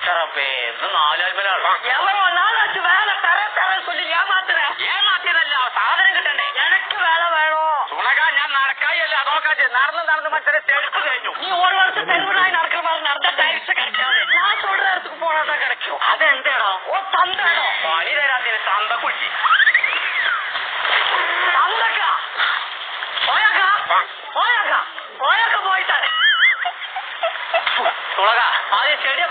പടച്ചറപ്പേ ഇത് നാലാൽമലാണ് எவரோ நாளாச்சு வேலை தர தர சொல்லி ஏமாத்துறேன் ഏമാറ്റിയതല്ല സാധനം കിട്ടണ്ടേ எனக்கு வேலை வேணும் സുണക ഞാൻ നടക്കായല്ല അതൊക്കെ നടന്ന് നടന്ന് മനുഷ്യരെ ചെടുപ്പ് കഴിഞ്ഞു நீ ஒரு வருஷம் தெருவுனாய் நடக்கிற மாதிரி நடந்தா டைல்ஸ் கிடைக்காது நான் சொல்ற இடத்துக்கு போனாதான் கிடைக்கும் അതെന്തേടോ ஓ தந்த இடம் പണി തരാത്തിന് തന്ത കുളിച്ച് தந்தக்கா போயாக்கா போயாக்கா போயாக்கா போயிட்டாரு സുണക ആദ്യം ചെടിയൊക്കെ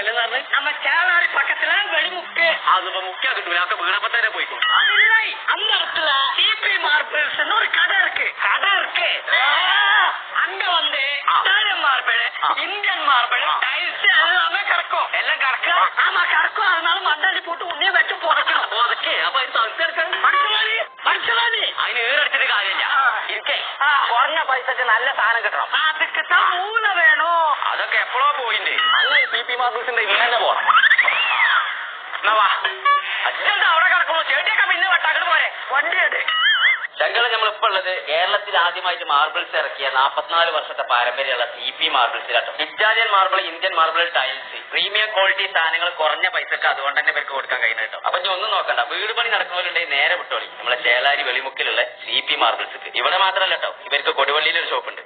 അതെവിടെ സ്ഥലം നടന്ന് நம்ம சேலாரி பக்கத்துல வெளிமுக்கு അതിപ്പോ മുഖ്യ കിട്ടൂല ഒക്കെ വീണപ്പോ തന്നെ പോയിക്കോ அது இல்லை அந்த இடத்துல டிபி மார்பிள்ஸ் ஒரு கடை இருக்கு கடை இருக்கு அங்க வந்து ஆ. இட்டாலியன் மார்பிள் ஆ. இந்தியன் மார்பிள் ஆ. டைல்ஸ் எல்லாமே கிடக்கும் എല്ലാം കറക്ക ஆமா கிடக்கும் அதனால மண்ணாடி போட்டு உன்னையும் வச்சு புதைக்கணும் അതൊക്കെ അപ്പൊ ഇത് തടുത്തെടുക്കണം மனுஷனாடி மனுஷனாடி അതിന് ഏറെടുത്തിട്ട് കാര്യമില്ല ആ. ഇരിക്കേ ആ. കുറഞ്ഞ പൈസക്ക് നല്ല സാധനം കിട്ടണം മാർബിൾസിന്റെ അങ്ങനെ പി പി മാർബിൾസിന്റെ ഇന്ന് പോവാം. അവിടെ കിടക്കുള്ളൂ ചേട്ടിയൊക്കെ പിന്നെ വട്ടാക്കട് പോരെ. വണ്ടിയായിട്ട് ചെങ്കൾ നമ്മളിപ്പോ ഉള്ളത് കേരളത്തിൽ ആദ്യമായിട്ട് മാർബിൾസ് ഇറക്കിയ നാൽപ്പത്തിനാല് വർഷത്തെ പാരമ്പര്യമുള്ള C P മാർബിൾസിലാട്ടോ Italian marble Indian marble tiles premium quality സാധനങ്ങൾ കുറഞ്ഞ പൈസക്ക് അതുകൊണ്ട് തന്നെ പേർക്ക് കൊടുക്കാൻ കഴിയുന്നു കേട്ടോ അപ്പൊ ഞാൻ ഒന്നും നോക്കണ്ട. വീട് പണി നടക്കുന്നവരുണ്ടെങ്കിൽ നേരെ വിട്ടോളി. നമ്മളെ ചേലാരി വെളിമുക്കിലുള്ള സി പി മാർബിൾസ് ഇവിടെ മാത്രമല്ല കേട്ടോ ഇവർക്ക് കൊടുവള്ളിയിലൊരു ഷോപ്പ് ഉണ്ട്.